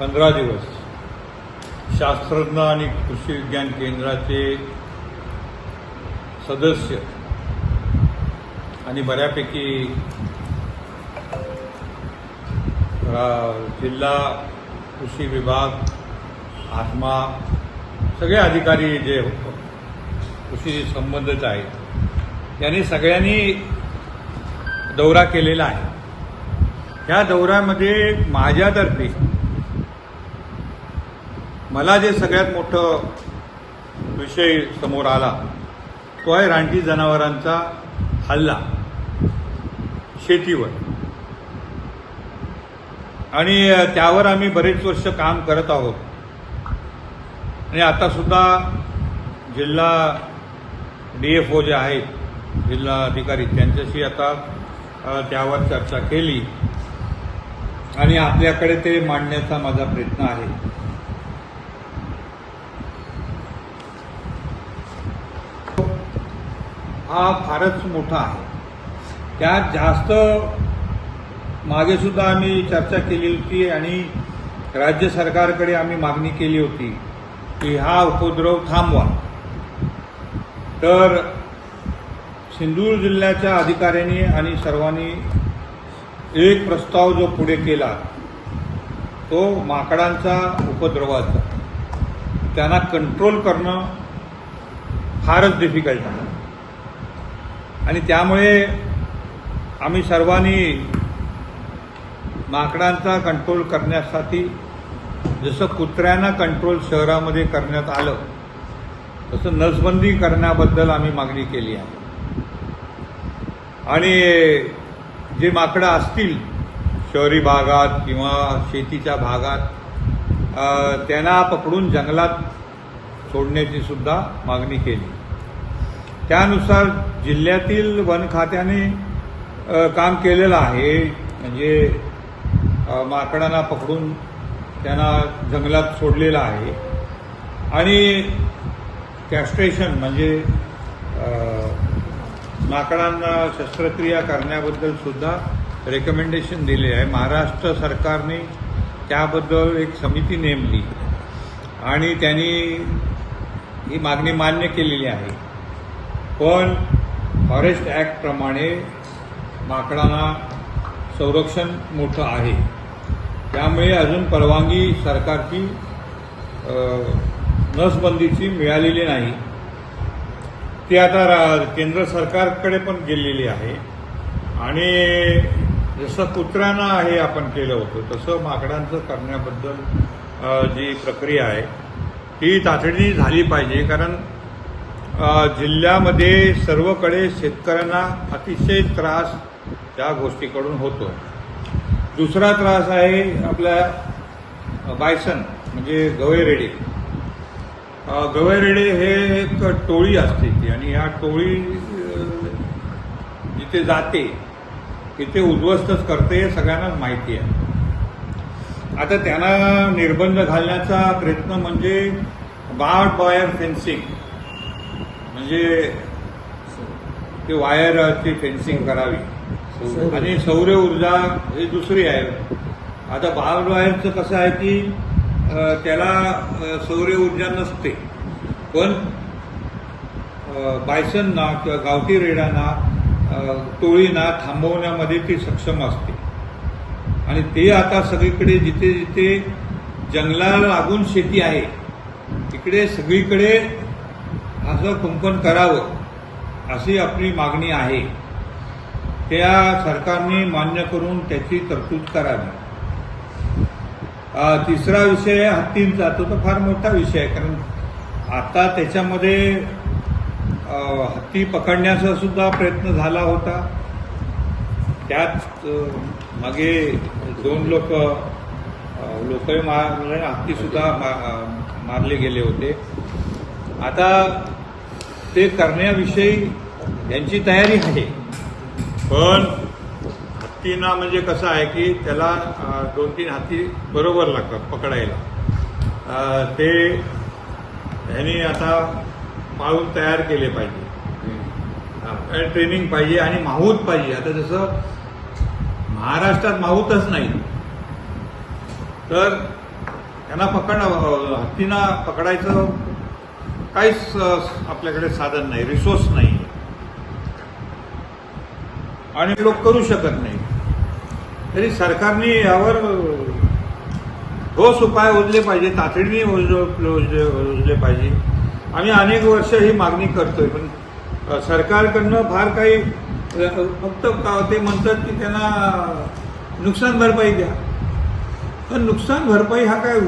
पंधरा दिवस. शास्त्रज्ञ आणि कृषी विज्ञान केंद्राचे सदस्य आणि बऱ्यापैकी जिल्हा कृषी विभाग आत्मा सगळे अधिकारी जे कृषी संबंधित आहेत यांनी सगळ्यांनी दौरा केलेला आहे. त्या दौऱ्यामध्ये माझ्यातर्फे मला जे सगळ्यात मोठं विषय समोर आला तो आहे रानटी जनावरांचा हल्ला शेतीवर. आणि त्यावर आम्ही बरेच वर्ष काम करत आहोत. आणि आता सुद्धा जिल्हा डी एफ ओ जे आहेत जिल्हा अधिकारी त्यांच्याशी आता त्यावर चर्चा केली. आणि आपल्याकडे ते मांडण्याचा माझा प्रयत्न आहे. हा फारच मोठा आहे. त्यात जास्त मागेसुद्धा आम्ही चर्चा केली होती आणि राज्य सरकारकडे आम्ही मागणी केली होती की हा उपद्रव थांबवा. तर सिंधुदुर्ग जिल्ह्याच्या अधिकाऱ्यांनी आणि सर्वांनी एक प्रस्ताव जो पुढे केला तो माकडांचा उपद्रवाचा. त्यांना कंट्रोल करणं फारच डिफिकल्ट आहे. आणि त्यामुळे आम्ही सर्वांनी माकडांचा कंट्रोल करण्यासाठी जसं कुत्र्यांना कंट्रोल शहरामध्ये करण्यात आलं तसं नसबंदी करण्याबद्दल आम्ही मागणी केली आहे. आणि जे माकडं असतील शहरी भागात किंवा शेतीच्या भागात त्यांना पकडून जंगलात सोडण्याची सुद्धा मागणी केली. त्यानुसार जिल्ह्यातील वन खात्याने काम केलेलं आहे. म्हणजे माकडांना पकडून त्यांना जंगलात सोडलेलं आहे. आणि कॅस्ट्रेशन म्हणजे माकडांना शस्त्रक्रिया करण्याबद्दल सुद्धा रेकमेंडेशन दिले आहे. महाराष्ट्र सरकारने त्याबद्दल एक समिती नेमली. आणि त्यांनी ही मागणी मान्य केलेली आहे. पण फॉरेस्ट ॲक्टप्रमाणे माकडांना संरक्षण मोठं आहे. त्यामुळे अजून परवानगी सरकारची नसबंदीची मिळालेली नाही. ती आता रा- केंद्र सरकारकडे पण गेलेली आहे. आणि जसं कुत्र्यांना हे आपण केलं होतं तसं माकडांचं करण्याबद्दल जी प्रक्रिया आहे ती तातडीने झाली पाहिजे. कारण जिल्ह्यामध्ये सर्वकडे शेतकऱ्यांना अतिशय त्रास त्या गोष्टीकडून होतो दुसरा त्रास आहे आपल्या बायसन म्हणजे गवयरेडे गवे रेडे हे एक टोळी असते ती आणि ह्या टोळी जिथे जाते तिथे उद्ध्वस्तच करते हे सगळ्यांनाच माहिती आहे. आता त्यांना निर्बंध घालण्याचा प्रयत्न म्हणजे बार्ड वायर फेन्सिंग म्हणजे ते वायरची फेन्सिंग करावी. आणि सौर ऊर्जा ही दुसरी आहे. आता बार्ड वायरचं कसं आहे की त्याला सौर ऊर्जा नसते. पण बायसनना किंवा गावठी रेडांना टोळींना थांबवण्यामध्ये ती सक्षम असते. आणि ते आता सगळीकडे जिथे जिथे जंगलाला लागून शेती आहे तिकडे सगळीकडे असं कुंपण करावं अशी आपली मागणी आहे. त्या सरकारने मान्य करून त्याची तरतूद करावी. तिसरा विषय हत्तींचा तो तर फार मोठा विषय आहे कारण आता त्याच्यामध्ये हत्ती पकडण्याचा सुद्धा प्रयत्न झाला होता. त्यात मागे दोन लोक लोकही मार हत्तीसुद्धा मा मारले गेले होते. आता ते करण्याविषयी यांची तयारी आहे. पण हत्तीना म्हणजे कसं आहे की त्याला दोन तीन हत्ती बरोबर लागतात पकडायला. ते ह्यांनी आता पाळून तयार केले पाहिजे. ट्रेनिंग पाहिजे आणि माहूत पाहिजे. आता जसं महाराष्ट्रात माहूतच नाही. तर त्यांना पकड हत्तीना पकडायचं काहीच आपल्याकडे साधन नाही रिसोर्स नाही. आणि लोक करू शकत नाही. तरी सरकारने यावर ठोस उपाय उजले पाहिजे तातडीने उजले पाहिजे. आम्ही अनेक वर्ष ही मागणी करतोय पण सरकारकडनं फार काही फक्त का- ते म्हणतात की त्यांना नुकसान भरपाई द्या. पण नुकसान भरपाई हा काय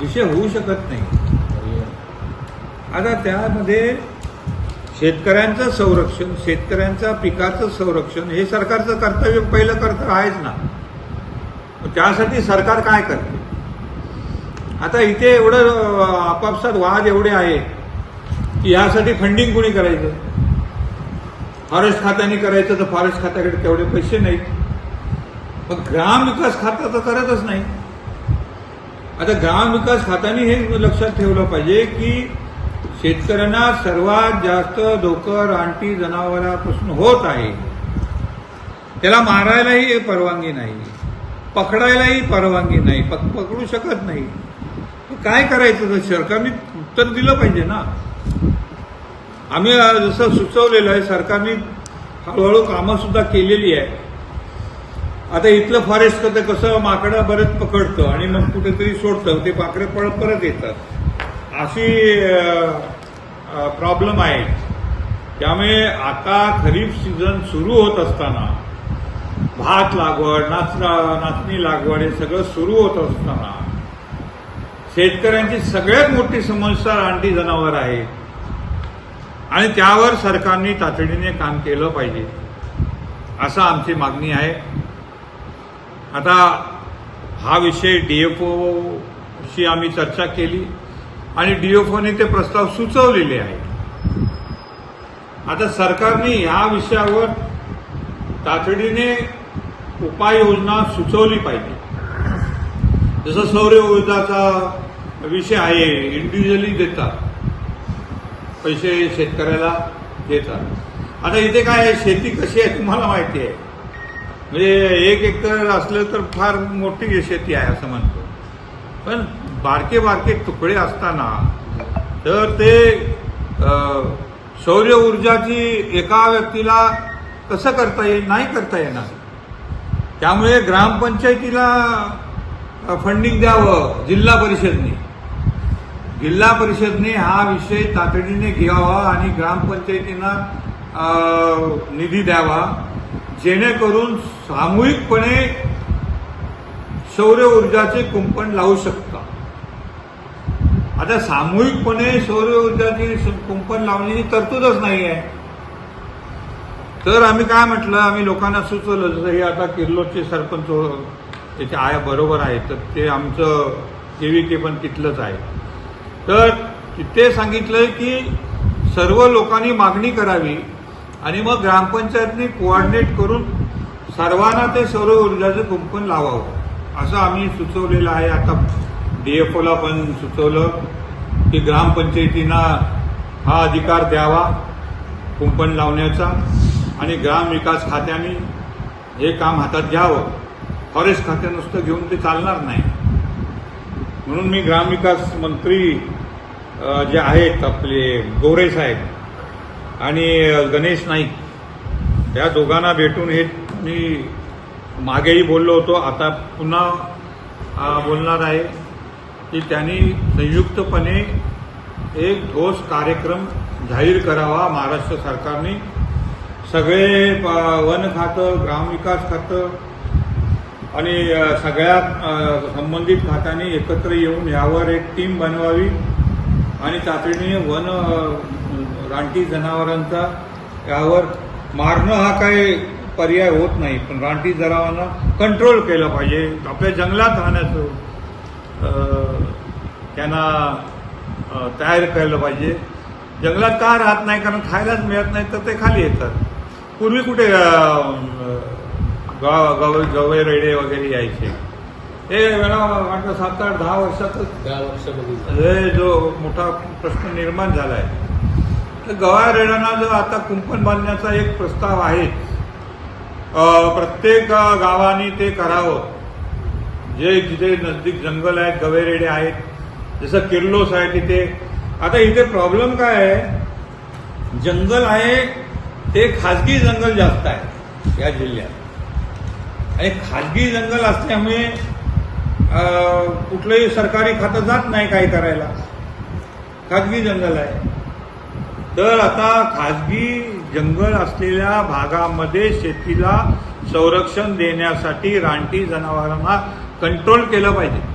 विषय होऊ शकत नाही. आता त्यामध्ये शेतकऱ्यांचं संरक्षण शेतकऱ्यांच्या पिकाचं संरक्षण हे सरकारचं कर्तव्य पहिलं कर्तव्य आहेच ना. त्यासाठी सरकार काय करते? आता इथे एवढं आपापसात वाद एवढे आहे की यासाठी फंडिंग कोणी करायचं? फॉरेस्ट खात्याने करायचं तर फॉरेस्ट खात्याकडे तेवढे पैसे नाहीत. मग ग्राम विकास खातं तर करतच नाही. आता ग्राम विकास खात्याने हे लक्षात ठेवलं पाहिजे की शेतकऱ्यांना सर्वात जास्त धोकर रानटी जनावरांपासून होत आहे. त्याला मारायलाही परवानगी नाही. पकडायलाही परवानगी नाही. पक पकडू शकत नाही. काय करायचं? तर सरकारने उत्तर दिलं पाहिजे ना. आम्ही जसं सुचवलेलं आहे सरकारने हळूहळू कामं सुद्धा केलेली आहे. आता इथलं फॉरेस्ट तर कसं माकडं बरेच पकडतं आणि मग कुठेतरी सोडतं. ते पाकडे परत परत येतात. अशी प्रॉब्लेम आहे. त्यामुळे आता खरीप सीझन सुरू होत असताना भात लागवड नाचना नाचणी लागवड हे सगळं सुरू होत असताना शेतकऱ्यांची सगळ्यात मोठी समस्या रानटी जनावर आहे. आणि त्यावर सरकारने तातडीने काम केलं पाहिजे असं आमची मागणी आहे. आता हा विषय डीएफओशी आम्ही चर्चा केली आणि डीएफओने ते प्रस्ताव सुचवलेले आहेत. आता सरकारने या विषयावर तातडीने उपाययोजना सुचवली पाहिजे. जसं सौर ऊर्जाचा विषय आहे इंडिव्हिज्युअली देतात. पैसे शेतकऱ्याला देतात. आता इथे काय आहे, शेती कशी आहे तुम्हाला माहिती आहे. म्हणजे एक एकर असलं तर फार मोठी शेती आहे असं म्हणतो. पण बारके बारके तुकडे असताना तर ते अ, ऊर्जाची एका व्यक्तीला कसं करता येईल नाही करता येणार. त्यामुळे ग्रामपंचायतीला फंडिंग द्यावं जिल्हा परिषदने. जिल्हा परिषदने हा विषय तातडीने घ्यावा आणि ग्रामपंचायतींना निधी द्यावा जेणेकरून सामूहिकपणे सौर ऊर्जाचे कुंपण लावू शकतो आता सामूहिकपणे सौर ऊर्जाची कुंपण लावण्याची तरतूदच नाही आहे. तर आम्ही काय म्हटलं आम्ही लोकांना सुचवलं जसं हे आता किर्लोटचे सरपंच हो, त्याचे आया बरोबर आहे तर ते आमचं के पण तिथलंच आहे. तर ते सांगितलं की सर्व लोकांनी मागणी करावी आणि मग ग्रामपंचायतनी कोऑर्डिनेट करून सर्वांना ते सौर ऊर्जाचं कुंपण लावावं असं आम्ही सुचवलेलं आहे आता. डीएफओला पण सुचवलं की ग्रामपंचायतींना हा अधिकार द्यावा कुंपण लावण्याचा आणि ग्राम विकास खात्याने हे काम हातात घ्यावं. फॉरेस्ट खात्या नुसतं घेऊन ते चालणार नाही. म्हणून मी ग्रामविकास मंत्री जे आहेत आपले गोरे साहेब आणि गणेश नाईक या दोघांना भेटून हे मी मागेही बोललो होतो. आता पुन्हा बोलणार आहे. की त्यांनी संयुक्तपणे एक ठोस कार्यक्रम जाहीर करावा महाराष्ट्र सरकारने. सगळे प- वन खातं ग्रामविकास खातं आणि सगळ्या संबंधित खात्याने एकत्र येऊन यावर एक टीम बनवावी आणि तातडीने वन रानटी जनावरांचा यावर मारणं हा काही पर्याय होत नाही पण रानटी जनावरांना कंट्रोल केलं पाहिजे. आपल्या जंगलात राहण्याचं त्यांना तयार केलं पाहिजे. जंगलात का राहत नाही? कारण खायलाच मिळत नाही तर ते खाली येतात. पूर्वी कुठे गाव गव गवळे रेडे वगैरे यायचे. हे मला वाटतं सात आठ दहा वर्षातच दहा वर्षामध्ये हे जो मोठा प्रश्न निर्माण झाला आहे तर गवा रेड्यांना जो आता कुंपण बांधण्याचा एक प्रस्ताव आहे प्रत्येक गावाने ते करावं. जे जिथे नजदीक जंगल आहेत गवेरेडे आहेत जसं किर्लोस आहे तिथे आता इथे प्रॉब्लेम काय आहे? जंगल आहे ते खाजगी जंगल जास्त आहे या जिल्ह्यात. आणि खाजगी जंगल असल्यामुळे कुठलंही सरकारी खातं जात नाही काय करायला. खाजगी जंगल आहे. तर आता खाजगी जंगल असलेल्या भागामध्ये शेतीला संरक्षण देण्यासाठी रानटी जनावरांना कंट्रोल केलं पाहिजे.